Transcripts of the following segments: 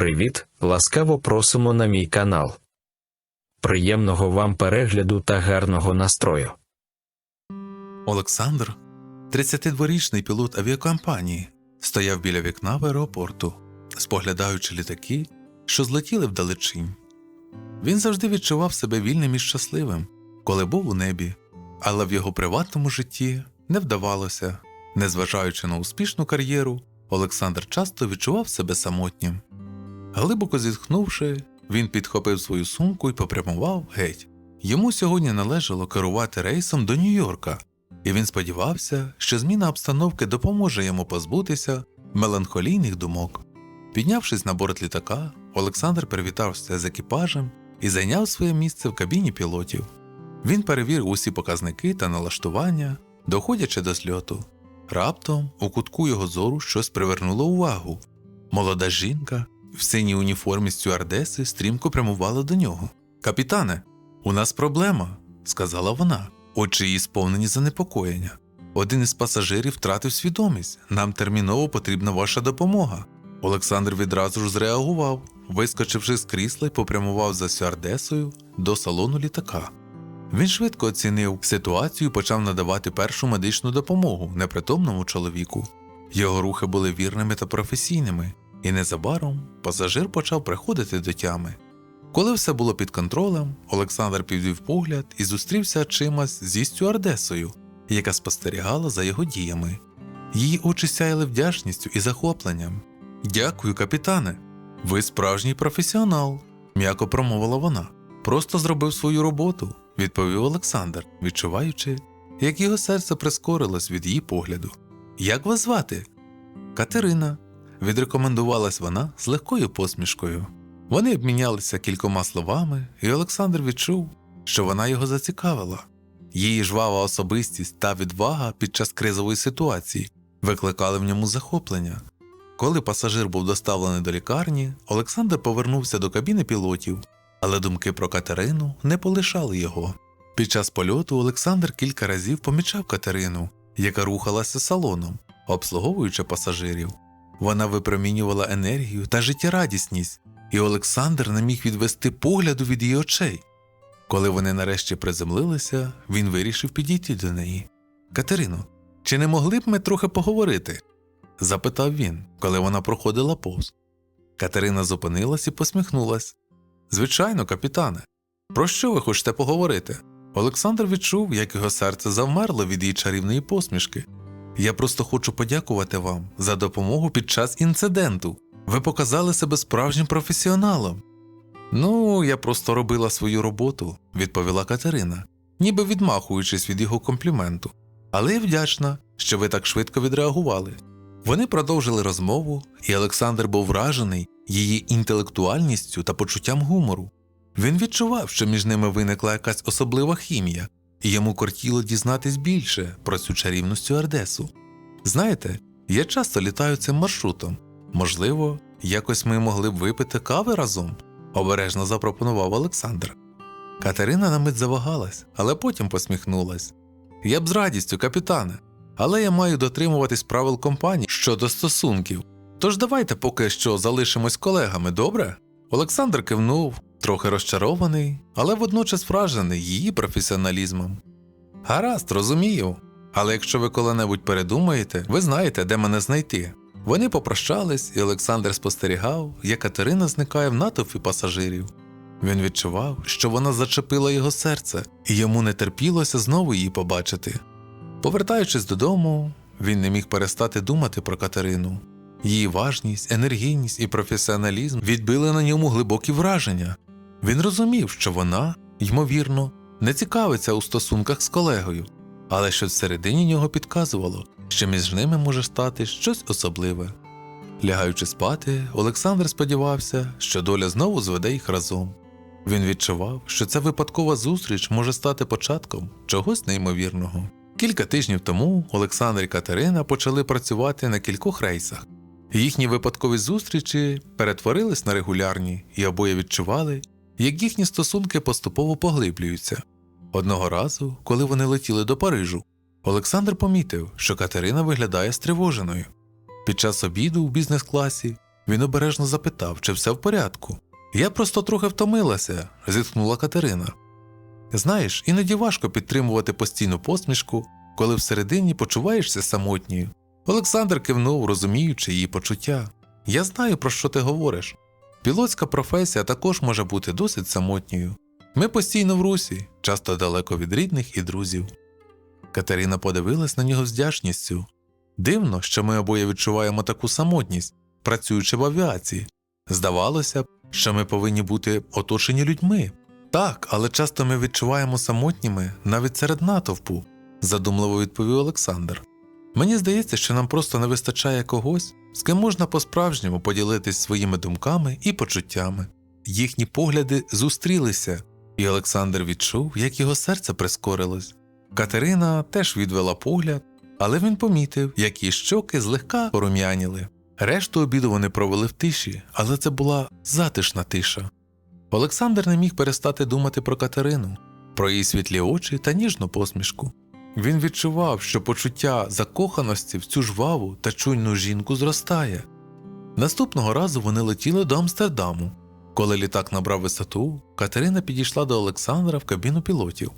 Привіт! Ласкаво просимо на мій канал. Приємного вам перегляду та гарного настрою. Олександр, 32-річний пілот авіакомпанії, стояв біля вікна в аеропорту, споглядаючи літаки, що злетіли вдалечінь. Він завжди відчував себе вільним і щасливим, коли був у небі, але в його приватному житті не вдавалося. Незважаючи на успішну кар'єру, Олександр часто відчував себе самотнім. Глибоко зітхнувши, він підхопив свою сумку і попрямував геть. Йому сьогодні належало керувати рейсом до Нью-Йорка, і він сподівався, що зміна обстановки допоможе йому позбутися меланхолійних думок. Піднявшись на борт літака, Олександр привітався з екіпажем і зайняв своє місце в кабіні пілотів. Він перевірив усі показники та налаштування, доходячи до зльоту. Раптом у кутку його зору щось привернуло увагу. Молода жінка в синій уніформі стюардеси стрімко прямувала до нього. Капітане, у нас проблема, сказала вона, очі її сповнені занепокоєння. Один із пасажирів втратив свідомість. Нам терміново потрібна ваша допомога. Олександр відразу ж зреагував, вискочивши з крісла і попрямував за стюардесою до салону літака. Він швидко оцінив ситуацію і почав надавати першу медичну допомогу непритомному чоловіку. Його рухи були вірними та професійними, і незабаром пасажир почав приходити до тями. Коли все було під контролем, Олександр підвів погляд і зустрівся чимось зі стюардесою, яка спостерігала за його діями. Її очі сяяли вдячністю і захопленням. Дякую, капітане. Ви справжній професіонал, м'яко промовила вона. Просто зробив свою роботу, відповів Олександр, відчуваючи, як його серце прискорилось від її погляду. Як вас звати? Катерина, відрекомендувалась вона з легкою посмішкою. Вони обмінялися кількома словами, і Олександр відчув, що вона його зацікавила. Її жвава особистість та відвага під час кризової ситуації викликали в ньому захоплення. Коли пасажир був доставлений до лікарні, Олександр повернувся до кабіни пілотів, але думки про Катерину не полишали його. Під час польоту Олександр кілька разів помічав Катерину, яка рухалася салоном, обслуговуючи пасажирів. Вона випромінювала енергію та життєрадісність, і Олександр не міг відвести погляду від її очей. Коли вони нарешті приземлилися, він вирішив підійти до неї. Катерино, чи не могли б ми трохи поговорити? запитав він, коли вона проходила повз. Катерина зупинилась і посміхнулась. Звичайно, капітане. Про що ви хочете поговорити? Олександр відчув, як його серце завмерло від її чарівної посмішки. Я просто хочу подякувати вам за допомогу під час інциденту. Ви показали себе справжнім професіоналом. Ну, я просто робила свою роботу, відповіла Катерина, ніби відмахуючись від його компліменту. Але я вдячна, що ви так швидко відреагували. Вони продовжили розмову, і Олександр був вражений її інтелектуальністю та почуттям гумору. Він відчував, що між ними виникла якась особлива хімія, йому кортіло дізнатись більше про цю чарівну стюардесу. Знаєте, я часто літаю цим маршрутом. Можливо, якось ми могли б випити кави разом, обережно запропонував Олександр. Катерина на мить завагалась, але потім посміхнулась. Я б з радістю, капітане, але я маю дотримуватись правил компанії щодо стосунків. Тож давайте поки що залишимось колегами, добре? Олександр кивнув, трохи розчарований, але водночас вражений її професіоналізмом. Гаразд, розумію. Але якщо ви коли-небудь передумаєте, ви знаєте, де мене знайти. Вони попрощались, і Олександр спостерігав, як Катерина зникає в натовпі пасажирів. Він відчував, що вона зачепила його серце, і йому не терпілося знову її побачити. Повертаючись додому, він не міг перестати думати про Катерину. Її важність, енергійність і професіоналізм відбили на ньому глибокі враження. Він розумів, що вона, ймовірно, не цікавиться у стосунках з колегою, але щось всередині нього підказувало, що між ними може стати щось особливе. Лягаючи спати, Олександр сподівався, що доля знову зведе їх разом. Він відчував, що ця випадкова зустріч може стати початком чогось неймовірного. Кілька тижнів тому Олександр і Катерина почали працювати на кількох рейсах. Їхні випадкові зустрічі перетворились на регулярні, і обоє відчували, як їхні стосунки поступово поглиблюються. Одного разу, коли вони летіли до Парижу, Олександр помітив, що Катерина виглядає стривоженою. Під час обіду у бізнес-класі Він обережно запитав, чи все в порядку. Я просто трохи втомилася, зітхнула Катерина. Знаєш, іноді важко підтримувати постійну посмішку, коли всередині почуваєшся самотньою. Олександр кивнув, розуміючи її почуття. Я знаю, про що ти говориш. Пілотська професія також може бути досить самотньою. Ми постійно в русі, часто далеко від рідних і друзів. Катерина подивилась на нього з вдячністю. Дивно, що ми обоє відчуваємо таку самотність, працюючи в авіації. Здавалося б, що ми повинні бути оточені людьми. Так, але часто ми відчуваємо самотніми навіть серед натовпу, задумливо відповів Олександр. Мені здається, що нам просто не вистачає когось, з ким можна по-справжньому поділитись своїми думками і почуттями. Їхні погляди зустрілися, і Олександр відчув, як його серце прискорилось. Катерина теж відвела погляд, але він помітив, як її щоки злегка порум'яніли. Решту обіду вони провели в тиші, але це була затишна тиша. Олександр не міг перестати думати про Катерину, про її світлі очі та ніжну посмішку. Він відчував, що почуття закоханості в цю жваву та чуйну жінку зростає. Наступного разу вони летіли до Амстердаму. Коли літак набрав висоту, Катерина підійшла до Олександра в кабіну пілотів.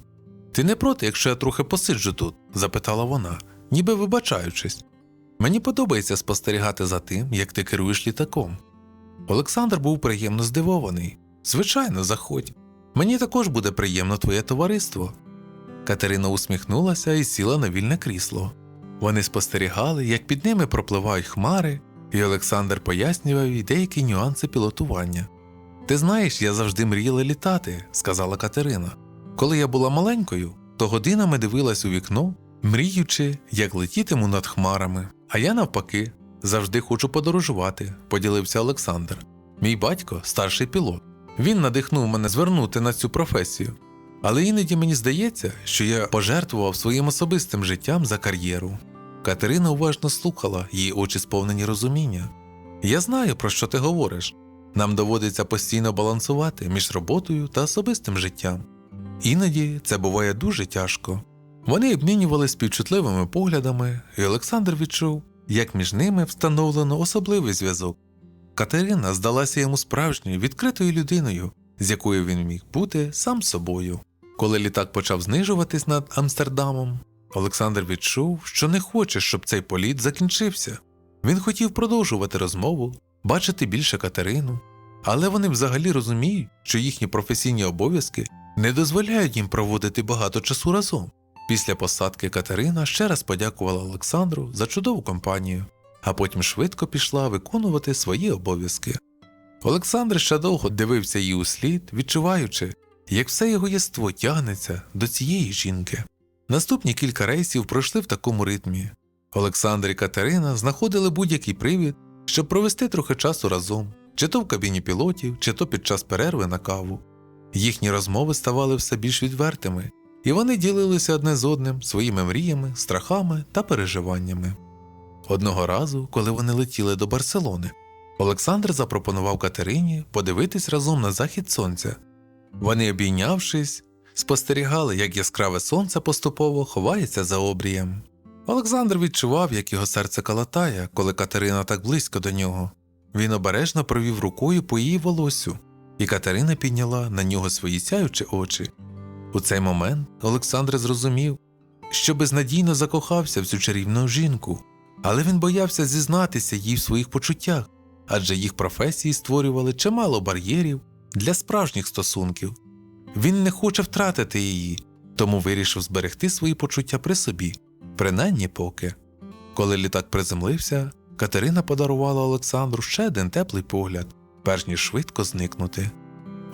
Ти не проти, якщо я трохи посиджу тут? запитала вона, ніби вибачаючись. Мені подобається спостерігати за тим, як ти керуєш літаком. Олександр був приємно здивований. Звичайно, заходь. Мені також буде приємно твоє товариство. Катерина усміхнулася і сіла на вільне крісло. Вони спостерігали, як під ними пропливають хмари, і Олександр пояснював їй деякі нюанси пілотування. Ти знаєш, я завжди мріяла літати, сказала Катерина. Коли я була маленькою, то годинами дивилась у вікно, мріючи, як летітиму над хмарами. А я навпаки, завжди хочу подорожувати, поділився Олександр. Мій батько старший пілот. Він надихнув мене звернути на цю професію. Але іноді мені здається, що я пожертвував своїм особистим життям за кар'єру. Катерина уважно слухала, її очі сповнені розуміння. Я знаю, про що ти говориш. Нам доводиться постійно балансувати між роботою та особистим життям. Іноді це буває дуже тяжко. Вони обмінювали співчутливими поглядами, і Олександр відчув, як між ними встановлено особливий зв'язок. Катерина здалася йому справжньою відкритою людиною, з якою він міг бути сам собою. Коли літак почав знижуватись над Амстердамом, Олександр відчув, що не хоче, щоб цей політ закінчився. Він хотів продовжувати розмову, бачити більше Катерину, але вони взагалі розуміють, що їхні професійні обов'язки не дозволяють їм проводити багато часу разом. Після посадки Катерина ще раз подякувала Олександру за чудову компанію, а потім швидко пішла виконувати свої обов'язки. Олександр ще довго дивився їй у слід, відчуваючи, як все його єство тягнеться до цієї жінки. Наступні кілька рейсів пройшли в такому ритмі. Олександр і Катерина знаходили будь-який привід, щоб провести трохи часу разом, чи то в кабіні пілотів, чи то під час перерви на каву. Їхні розмови ставали все більш відвертими, і вони ділилися одне з одним своїми мріями, страхами та переживаннями. Одного разу, коли вони летіли до Барселони, Олександр запропонував Катерині подивитись разом на захід сонця. Вони, обійнявшись, спостерігали, як яскраве сонце поступово ховається за обрієм. Олександр відчував, як його серце калатає, коли Катерина так близько до нього. Він обережно провів рукою по її волосю, і Катерина підняла на нього свої сяючі очі. У цей момент Олександр зрозумів, що безнадійно закохався в цю чарівну жінку, але він боявся зізнатися їй в своїх почуттях, адже їх професії створювали чимало бар'єрів для справжніх стосунків. Він не хоче втратити її, тому вирішив зберегти свої почуття при собі, принаймні поки. Коли літак приземлився, Катерина подарувала Олександру ще один теплий погляд, перш ніж швидко зникнути.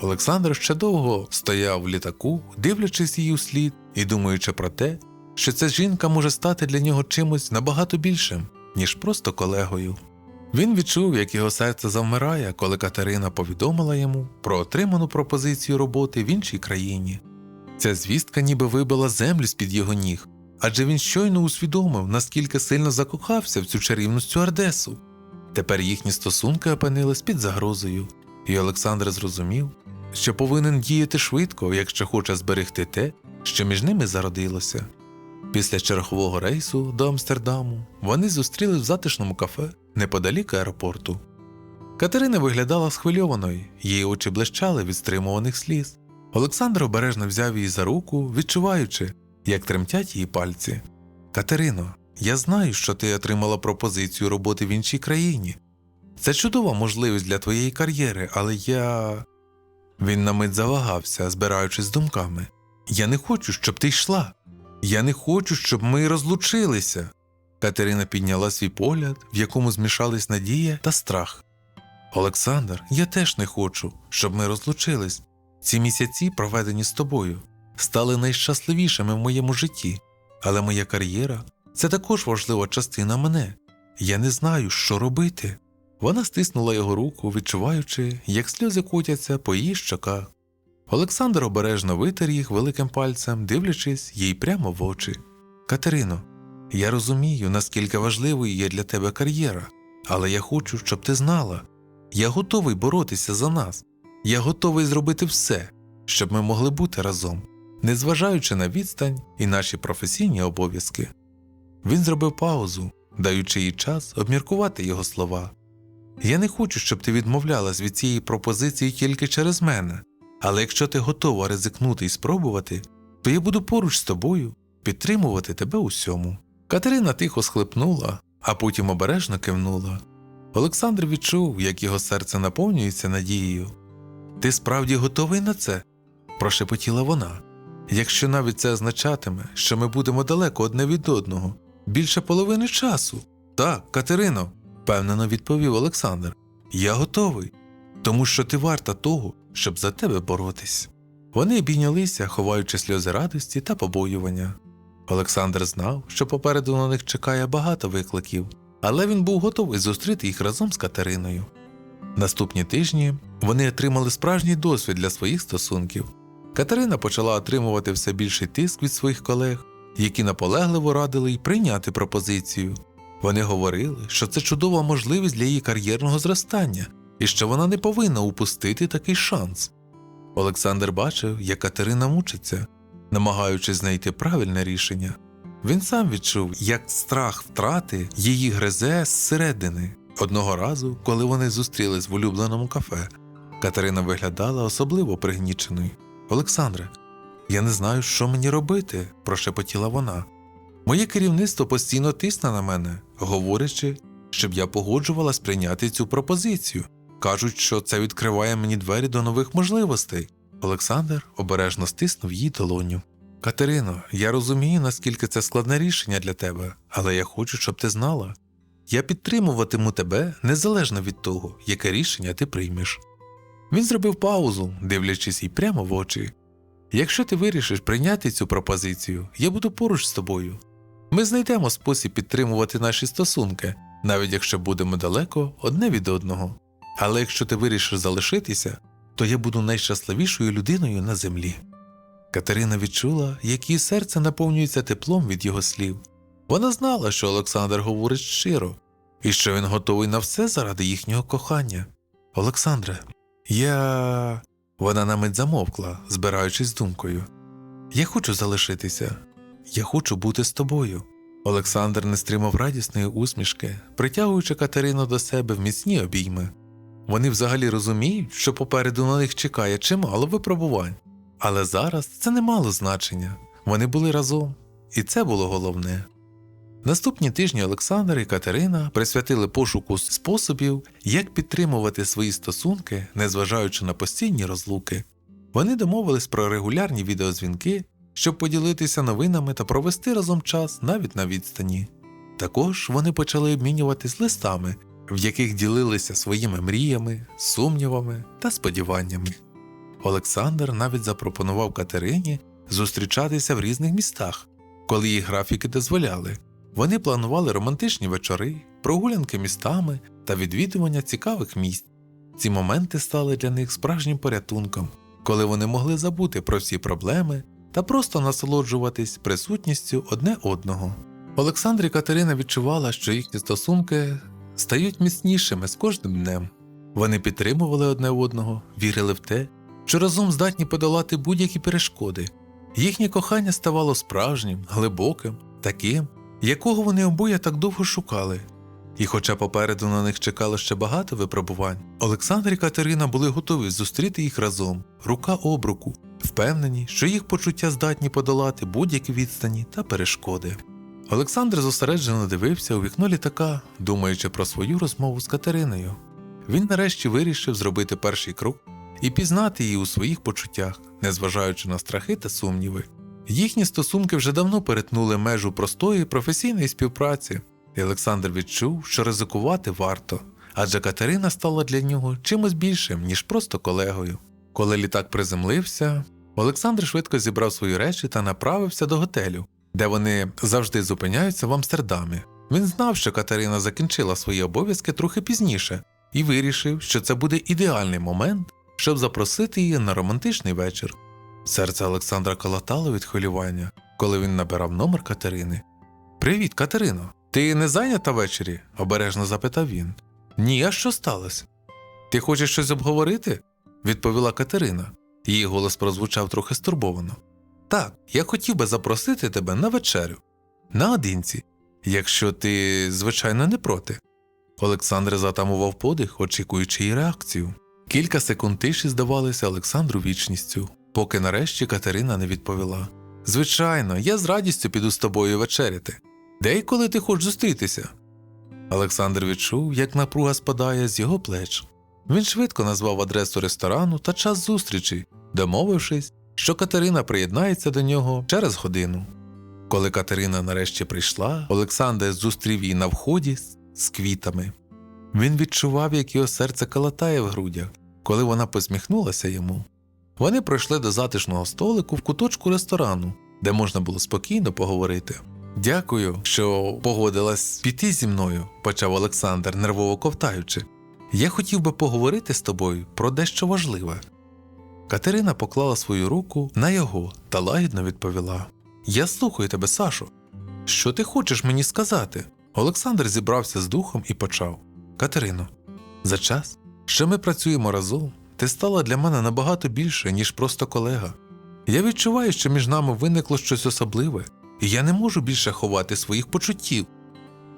Олександр ще довго стояв в літаку, дивлячись її услід і думаючи про те, що ця жінка може стати для нього чимось набагато більшим, ніж просто колегою. Він відчув, як його серце завмирає, коли Катерина повідомила йому про отриману пропозицію роботи в іншій країні. Ця звістка ніби вибила землю з-під його ніг, адже він щойно усвідомив, наскільки сильно закохався в цю чарівну стюардесу. Тепер їхні стосунки опинились під загрозою, і Олександр зрозумів, що повинен діяти швидко, якщо хоче зберегти те, що між ними зародилося. Після чергового рейсу до Амстердаму вони зустріли в затишному кафе неподалік аеропорту. Катерина виглядала схвильованою, її очі блищали від стримуваних сліз. Олександр обережно взяв її за руку, відчуваючи, як тремтять її пальці. Катерино, я знаю, що ти отримала пропозицію роботи в іншій країні. Це чудова можливість для твоєї кар'єри, але я. Він на мить завагався, збираючись з думками. Я не хочу, щоб ти йшла. Я не хочу, щоб ми розлучилися. Катерина підняла свій погляд, в якому змішались надія та страх. Олександр, я теж не хочу, щоб ми розлучились. Ці місяці, проведені з тобою, стали найщасливішими в моєму житті, але моя кар'єра це також важлива частина мене. Я не знаю, що робити. Вона стиснула його руку, відчуваючи, як сльози котяться по її щоках. Олександр обережно витер їх великим пальцем, дивлячись їй прямо в очі. Катерино, я розумію, наскільки важливою є для тебе кар'єра, але я хочу, щоб ти знала. Я готовий боротися за нас. Я готовий зробити все, щоб ми могли бути разом, незважаючи на відстань і наші професійні обов'язки. Він зробив паузу, даючи їй час обміркувати його слова. Я не хочу, щоб ти відмовлялась від цієї пропозиції тільки через мене, але якщо ти готова ризикнути і спробувати, то я буду поруч з тобою, підтримувати тебе усьому. Катерина тихо схлипнула, а потім обережно кивнула. Олександр відчув, як його серце наповнюється надією. Ти справді готовий на це? прошепотіла вона. Якщо навіть це означатиме, що ми будемо далеко одне від одного, більше половини часу. Так, Катерино, впевнено відповів Олександр. Я готовий, тому що ти варта того, щоб за тебе боротись. Вони обійнялися, ховаючи сльози радості та побоювання. Олександр знав, що попереду на них чекає багато викликів, але він був готовий зустріти їх разом з Катериною. Наступні тижні вони отримали справжній досвід для своїх стосунків. Катерина почала отримувати все більший тиск від своїх колег, які наполегливо радили їй прийняти пропозицію. Вони говорили, що це чудова можливість для її кар'єрного зростання і що вона не повинна упустити такий шанс. Олександр бачив, як Катерина мучиться, намагаючись знайти правильне рішення. Він сам відчув, як страх втрати її гризе зсередини. Одного разу, коли вони зустрілись в улюбленому кафе, Катерина виглядала особливо пригніченою. Олександре, я не знаю, що мені робити, прошепотіла вона. Моє керівництво постійно тисне на мене, говорячи, щоб я погоджувалась прийняти цю пропозицію. Кажуть, що це відкриває мені двері до нових можливостей. Олександр обережно стиснув її долоню. Катерино, я розумію, наскільки це складне рішення для тебе, але я хочу, щоб ти знала. Я підтримуватиму тебе незалежно від того, яке рішення ти приймеш. Він зробив паузу, дивлячись їй прямо в очі. Якщо ти вирішиш прийняти цю пропозицію, я буду поруч з тобою. Ми знайдемо спосіб підтримувати наші стосунки, навіть якщо будемо далеко одне від одного. Але якщо ти вирішиш залишитися, то я буду найщасливішою людиною на землі. Катерина відчула, як її серце наповнюється теплом від його слів. Вона знала, що Олександр говорить щиро, і що він готовий на все заради їхнього кохання. Олександре, я. Вона на мить замовкла, збираючись з думкою. Я хочу залишитися, я хочу бути з тобою. Олександр не стримав радісної усмішки, притягуючи Катерину до себе в міцні обійми. Вони взагалі розуміють, що попереду на них чекає чимало випробувань. Але зараз це не мало значення. Вони були разом, і це було головне. Наступні тижні Олександр і Катерина присвятили пошуку способів, як підтримувати свої стосунки, незважаючи на постійні розлуки. Вони домовились про регулярні відеозвінки, щоб поділитися новинами та провести разом час навіть на відстані. Також вони почали обмінюватись листами, в яких ділилися своїми мріями, сумнівами та сподіваннями. Олександр навіть запропонував Катерині зустрічатися в різних містах, коли їх графіки дозволяли. Вони планували романтичні вечори, прогулянки містами та відвідування цікавих місць. Ці моменти стали для них справжнім порятунком, коли вони могли забути про всі проблеми та просто насолоджуватись присутністю одне одного. Олександр і Катерина відчувала, що їхні стосунки стають міцнішими з кожним днем. Вони підтримували одне одного, вірили в те, що разом здатні подолати будь-які перешкоди. Їхнє кохання ставало справжнім, глибоким, таким, якого вони обоє так довго шукали. І хоча попереду на них чекало ще багато випробувань, Олександр і Катерина були готові зустріти їх разом, рука об руку, впевнені, що їх почуття здатні подолати будь-які відстані та перешкоди. Олександр зосереджено дивився у вікно літака, думаючи про свою розмову з Катериною. Він нарешті вирішив зробити перший крок і пізнати її у своїх почуттях, незважаючи на страхи та сумніви. Їхні стосунки вже давно перетнули межу простої професійної співпраці, і Олександр відчув, що ризикувати варто, адже Катерина стала для нього чимось більшим, ніж просто колегою. Коли літак приземлився, Олександр швидко зібрав свої речі та направився до готелю, де вони завжди зупиняються в Амстердамі. Він знав, що Катерина закінчила свої обов'язки трохи пізніше, і вирішив, що це буде ідеальний момент, щоб запросити її на романтичний вечір. Серце Олександра колотало від хвилювання, коли він набирав номер Катерини. Привіт, Катерино. Ти не зайнята ввечері? обережно запитав він. Ні, а що сталося? Ти хочеш щось обговорити? відповіла Катерина. Її голос прозвучав трохи стурбовано. Так, я хотів би запросити тебе на вечерю. Наодинці, якщо ти, звичайно, не проти. Олександр затамував подих, очікуючи її реакцію. Кілька секунд тиші здавалися Олександру вічністю, поки нарешті Катерина не відповіла. Звичайно, я з радістю піду з тобою вечеряти. Де і коли ти хочеш зустрітися? Олександр відчув, як напруга спадає з його плеч. Він швидко назвав адресу ресторану та час зустрічі, домовившись, що Катерина приєднається до нього через годину. Коли Катерина нарешті прийшла, Олександр зустрів її на вході з- квітами. Він відчував, як його серце калатає в грудях, коли вона посміхнулася йому. Вони пройшли до затишного столику в куточку ресторану, де можна було спокійно поговорити. Дякую, що погодилась піти зі мною, почав Олександр, нервово ковтаючи. Я хотів би поговорити з тобою про дещо важливе. Катерина поклала свою руку на його та лагідно відповіла: Я слухаю тебе, Сашо. Що ти хочеш мені сказати? Олександр зібрався з духом і почав. Катерино, за час, що ми працюємо разом, ти стала для мене набагато більше, ніж просто колега. Я відчуваю, що між нами виникло щось особливе, і я не можу більше ховати своїх почуттів.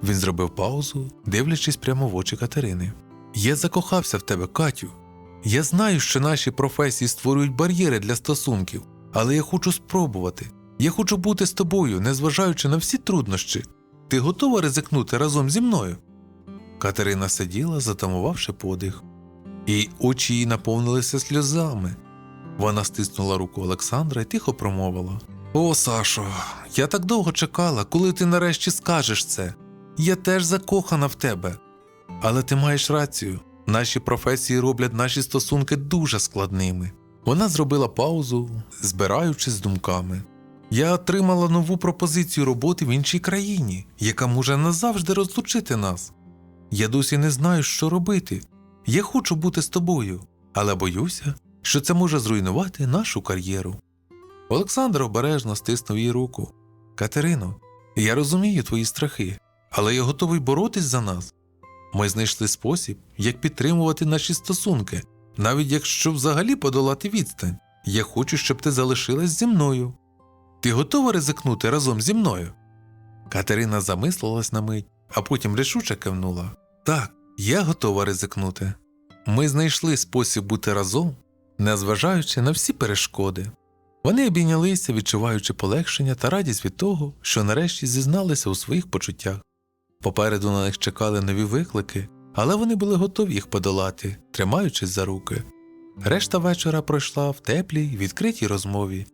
Він зробив паузу, дивлячись прямо в очі Катерини. Я закохався в тебе, Катю. Я знаю, що наші професії створюють бар'єри для стосунків, але я хочу спробувати. Я хочу бути з тобою, незважаючи на всі труднощі. Ти готова ризикнути разом зі мною? Катерина сиділа, затамувавши подих, і очі її наповнилися сльозами. Вона стиснула руку Олександра і тихо промовила: О, Сашо, я так довго чекала, коли ти нарешті скажеш це. Я теж закохана в тебе. Але ти маєш рацію, наші професії роблять наші стосунки дуже складними. Вона зробила паузу, збираючись з думками. Я отримала нову пропозицію роботи в іншій країні, яка може назавжди розлучити нас. Я досі не знаю, що робити. Я хочу бути з тобою, але боюся, що це може зруйнувати нашу кар'єру. Олександр обережно стиснув їй руку. Катерино, я розумію твої страхи, але я готовий боротись за нас. Ми знайшли спосіб, як підтримувати наші стосунки, навіть якщо взагалі подолати відстань. Я хочу, щоб ти залишилась зі мною. Ти готова ризикнути разом зі мною? Катерина замислилась на мить, а потім рішуче кивнула. Так, я готова ризикнути. Ми знайшли спосіб бути разом, незважаючи на всі перешкоди. Вони обійнялися, відчуваючи полегшення та радість від того, що нарешті зізналися у своїх почуттях. Попереду на них чекали нові виклики, але вони були готові їх подолати, тримаючись за руки. Решта вечора пройшла в теплій, відкритій розмові.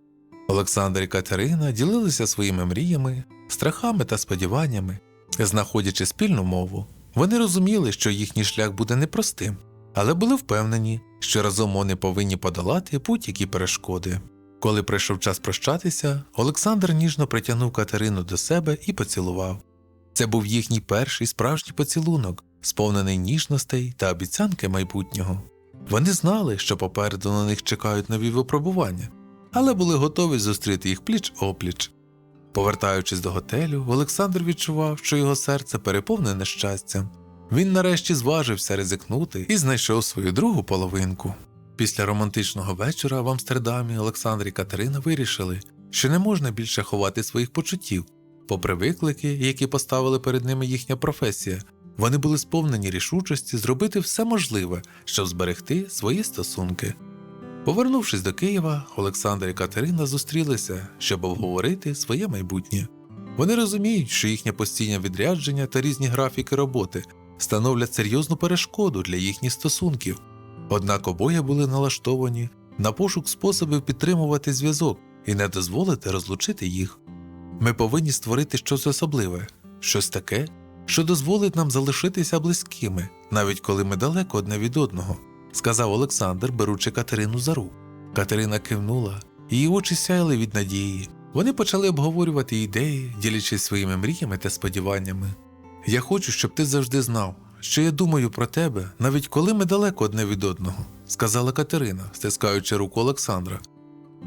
Олександр і Катерина ділилися своїми мріями, страхами та сподіваннями, знаходячи спільну мову. Вони розуміли, що їхній шлях буде непростим, але були впевнені, що разом вони повинні подолати будь-які перешкоди. Коли прийшов час прощатися, Олександр ніжно притягнув Катерину до себе і поцілував. Це був їхній перший справжній поцілунок, сповнений ніжностей та обіцянки майбутнього. Вони знали, що попереду на них чекають нові випробування, але були готові зустріти їх пліч опліч. Повертаючись до готелю, Олександр відчував, що його серце переповнене щастям. Він нарешті зважився ризикнути і знайшов свою другу половинку. Після романтичного вечора в Амстердамі Олександр і Катерина вирішили, що не можна більше ховати своїх почуттів, попри виклики, які поставили перед ними їхня професія. Вони були сповнені рішучості зробити все можливе, щоб зберегти свої стосунки. Повернувшись до Києва, Олександр і Катерина зустрілися, щоб обговорити своє майбутнє. Вони розуміють, що їхнє постійне відрядження та різні графіки роботи становлять серйозну перешкоду для їхніх стосунків. Однак обоє були налаштовані на пошук способів підтримувати зв'язок і не дозволити розлучити їх. Ми повинні створити щось особливе, щось таке, що дозволить нам залишитися близькими, навіть коли ми далеко одне від одного, сказав Олександр, беручи Катерину за руку. Катерина кивнула, її очі сяяли від надії. Вони почали обговорювати ідеї, ділячись своїми мріями та сподіваннями. Я хочу, щоб ти завжди знав, що я думаю про тебе, навіть коли ми далеко одне від одного, сказала Катерина, стискаючи руку Олександра.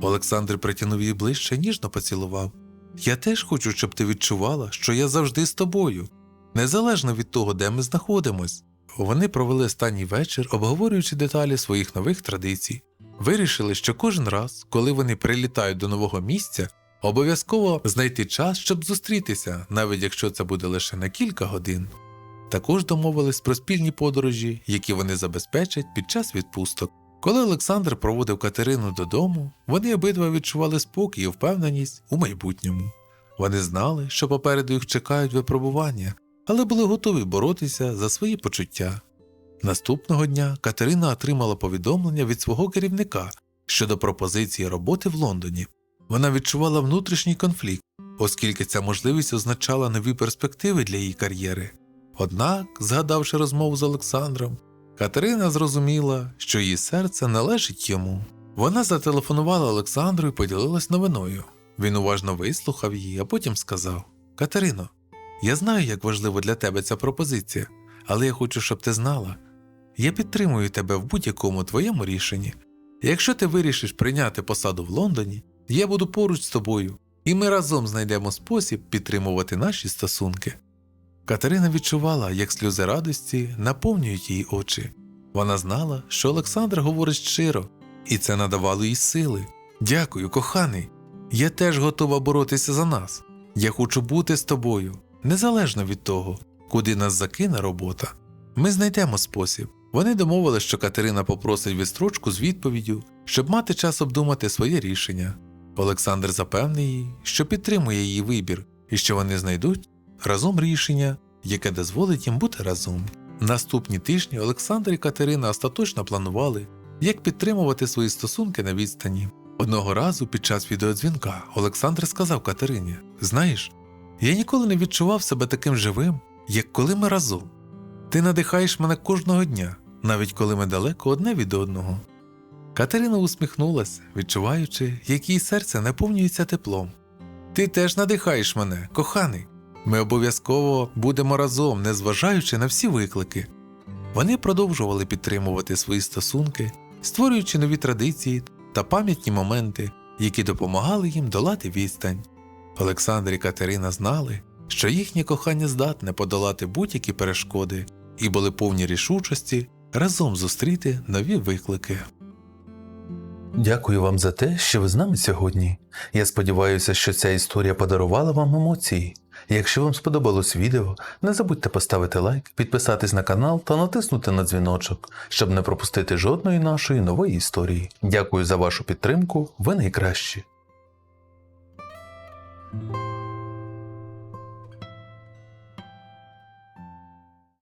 Олександр притягнув її ближче ніжно поцілував. Я теж хочу, щоб ти відчувала, що я завжди з тобою, незалежно від того, де ми знаходимось. Вони провели останній вечір, обговорюючи деталі своїх нових традицій. Вирішили, що кожен раз, коли вони прилітають до нового місця, обов'язково знайти час, щоб зустрітися, навіть якщо це буде лише на кілька годин. Також домовились про спільні подорожі, які вони забезпечать під час відпусток. Коли Олександр проводив Катерину додому, вони обидва відчували спокій і впевненість у майбутньому. Вони знали, що попереду їх чекають випробування, але були готові боротися за свої почуття. Наступного дня Катерина отримала повідомлення від свого керівника щодо пропозиції роботи в Лондоні. Вона відчувала внутрішній конфлікт, оскільки ця можливість означала нові перспективи для її кар'єри. Однак, згадавши розмову з Олександром, Катерина зрозуміла, що її серце належить йому. Вона зателефонувала Олександру і поділилась новиною. Він уважно вислухав її, а потім сказав: Катерино, я знаю, як важлива для тебе ця пропозиція, але я хочу, щоб ти знала. Я підтримую тебе в будь-якому твоєму рішенні. Якщо ти вирішиш прийняти посаду в Лондоні, я буду поруч з тобою, і ми разом знайдемо спосіб підтримувати наші стосунки. Катерина відчувала, як сльози радості наповнюють її очі. Вона знала, що Олександр говорить щиро, і це надавало їй сили. Дякую, коханий. Я теж готова боротися за нас. Я хочу бути з тобою, незалежно від того, куди нас закине робота. Ми знайдемо спосіб. Вони домовились, що Катерина попросить відстрочку з відповіддю, щоб мати час обдумати своє рішення. Олександр запевнив їй, що підтримує її вибір і що вони знайдуть разом рішення, яке дозволить їм бути разом. Наступні тижні Олександр і Катерина остаточно планували, як підтримувати свої стосунки на відстані. Одного разу під час відеодзвінка Олександр сказав Катерині: Знаєш, я ніколи не відчував себе таким живим, як коли ми разом. Ти надихаєш мене кожного дня, навіть коли ми далеко одне від одного. Катерина усміхнулася, відчуваючи, як її серце наповнюється теплом. Ти теж надихаєш мене, коханий. Ми обов'язково будемо разом, незважаючи на всі виклики. Вони продовжували підтримувати свої стосунки, створюючи нові традиції та пам'ятні моменти, які допомагали їм долати відстань. Олександр і Катерина знали, що їхнє кохання здатне подолати будь-які перешкоди і були повні рішучості разом зустріти нові виклики. Дякую вам за те, що ви з нами сьогодні. Я сподіваюся, що ця історія подарувала вам емоції. Якщо вам сподобалось відео, не забудьте поставити лайк, підписатись на канал та натиснути на дзвіночок, щоб не пропустити жодної нашої нової історії. Дякую за вашу підтримку, ви найкращі.